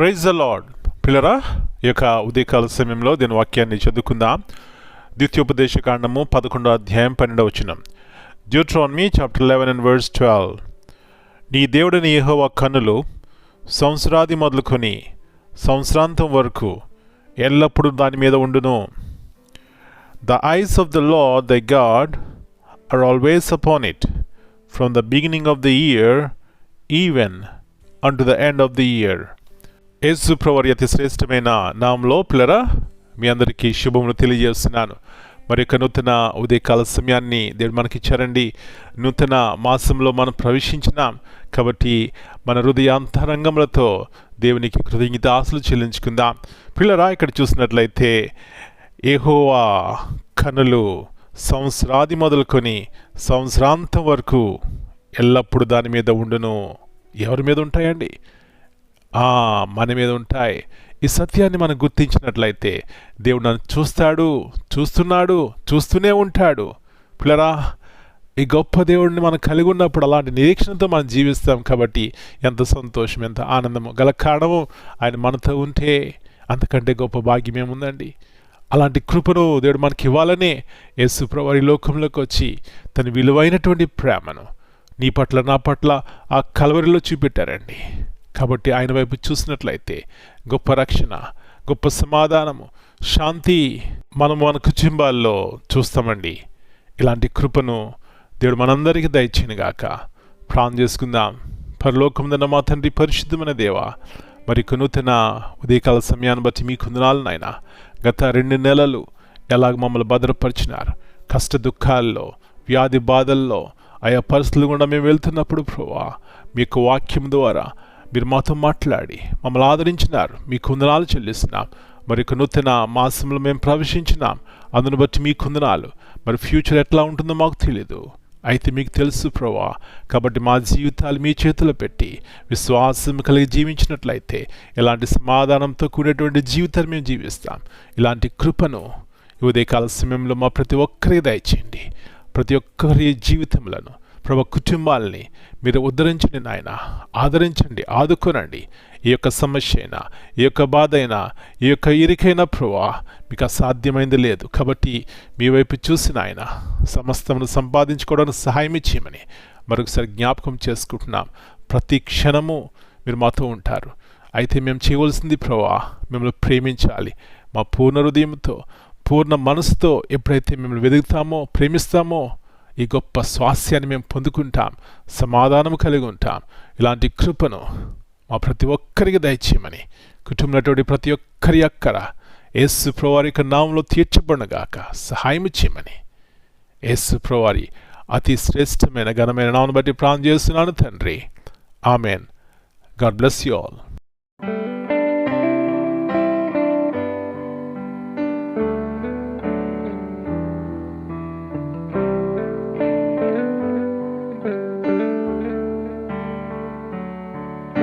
Praise the lord పిల్లరా ఈ యొక్క ఉదయకాల సమయంలో దీని వాక్యాన్ని చదువుకుందాం. ద్వితీయోపదేశ కాండము పదకొండో అధ్యాయం పన్నెండవ వచ్చిన Deuteronomy chapter eleven and words twelve నీ దేవుడిని యెహోవా కన్నులు సంవత్సరాది మొదలుకొని సంవత్సరాంతం వరకు ఎల్లప్పుడూ దాని మీద ఉండును. The eyes of the Lord thy God are always upon it from the beginning of the year even and to the end of the year యేసు అతి శ్రేష్టమైన నామలో పిల్లరా మీ అందరికీ శుభములు తెలియజేస్తున్నాను. మరి యొక్క నూతన ఉదయకాల సమయాన్ని దేవుడు మనకిచ్చారండి. నూతన మాసంలో మనం ప్రవేశించినాం. కాబట్టి మన హృదయాంతరంగములతో దేవునికి కృతజ్ఞత ఆశలు చెల్లించుకుందాం. పిల్లరా ఇక్కడ చూసినట్లయితే ఏహోవా కనులు సంవత్సరాది మొదలుకొని సంవత్సరాంతం వరకు ఎల్లప్పుడూ దాని మీద ఉండును. ఎవరి మీద ఉంటాయండి? మన మీద ఉంటాయి. ఈ సత్యాన్ని మనం గుర్తించినట్లయితే దేవుడు నన్ను చూస్తాడు చూస్తున్నాడు చూస్తూనే ఉంటాడు. పిల్లరా ఈ గొప్ప దేవుడిని మనం కలిగి ఉన్నప్పుడు అలాంటి నిరీక్షణతో మనం జీవిస్తాం కాబట్టి ఎంత సంతోషం ఎంత ఆనందము గల కారణము ఆయన మనతో ఉంటే అంతకంటే గొప్ప భాగ్యం ఏముందండి? అలాంటి కృపను దేవుడు మనకి ఇవ్వాలనే యేసు ప్రభు లోకంలోకి వచ్చి తన విలువైనటువంటి ప్రేమను నీ పట్ల నా పట్ల ఆ కలవరిలో చూపెట్టారండి. కాబట్టి ఆయన వైపు చూసినట్లయితే గొప్ప రక్షణ గొప్ప సమాధానము శాంతి మనం మన కుటుంబాల్లో చూస్తామండి. ఇలాంటి కృపను దేవుడు మనందరికీ దయచేయను గాక. ప్రాణం చేసుకుందాం. పరలోకముందన్న మా తండ్రి పరిశుద్ధమైన దేవా మరి నూతన ఉదయకాల సమయాన్ని బట్టి మీ కుందనాలు నాయన. గత రెండు నెలలు ఎలాగ మమ్మల్ని భద్రపరిచినారు? కష్ట దుఃఖాల్లో వ్యాధి బాధల్లో ఆయా పరిస్థితులు కూడా మేము వెళ్తున్నప్పుడు ప్రభా మీ యొక్క వాక్యం ద్వారా మీరు మాతో మాట్లాడి మమ్మల్ని ఆదరించినారు మీ కుందనాలు చెల్లిస్తున్నాం. మరి ఒక నూతన మాసంలో మేము ప్రవేశించినాం. అందును బట్టి మీ కుందనాలు. మరి ఫ్యూచర్ ఎట్లా ఉంటుందో మాకు తెలియదు అయితే మీకు తెలుసు ప్రభా కాబట్టి మా జీవితాలు మీ చేతిలో పెట్టి విశ్వాసం కలిగి జీవించినట్లయితే ఇలాంటి సమాధానంతో కూడినటువంటి జీవితాన్ని మేము జీవిస్తాం. ఇలాంటి కృపను ఉదయకాల సమయంలో మా ప్రతి ఒక్కరికి దయచేయండి. ప్రతి ఒక్కరి జీవితంలో ప్రభు కుటుంబాలని మీరు ఉద్ధరించండి నాయన. ఆదరించండి ఆదుకోనండి. ఈ యొక్క సమస్య అయినా ఈ యొక్క బాధ అయినా ఈ యొక్క ఇరికైనా ప్రభా మీకు అసాధ్యమైంది లేదు. కాబట్టి మీ వైపు చూసిన ఆయన సమస్తమును సంపాదించుకోవడానికి సహాయం ఇచ్చేయమని మరొకసారి జ్ఞాపకం చేసుకుంటున్నాం. ప్రతి క్షణము మీరు మాతో ఉంటారు. అయితే మేము చేయవలసింది ప్రభా మిమ్మల్ని ప్రేమించాలి. మా పూర్ణ హృదయంతో పూర్ణ మనసుతో ఎప్పుడైతే మిమ్మల్ని వెతుకుతామో ప్రేమిస్తామో ఈ గొప్ప స్వాస్యాన్ని మేము పొందుకుంటాం సమాధానం కలిగి ఉంటాం. ఇలాంటి కృపను మా ప్రతి ఒక్కరికి దయచేయమని కుటుంబంలోటువంటి ప్రతి ఒక్కరి అక్కర యేసు ప్రవారి యొక్క నామంలో తీర్చబడినగాక సహాయం చేయమని యేసు ప్రవారి అతి శ్రేష్టమైన ఘనమైన నామను బట్టి ప్రాణం చేస్తున్నాను తండ్రి. Amen. God bless you all.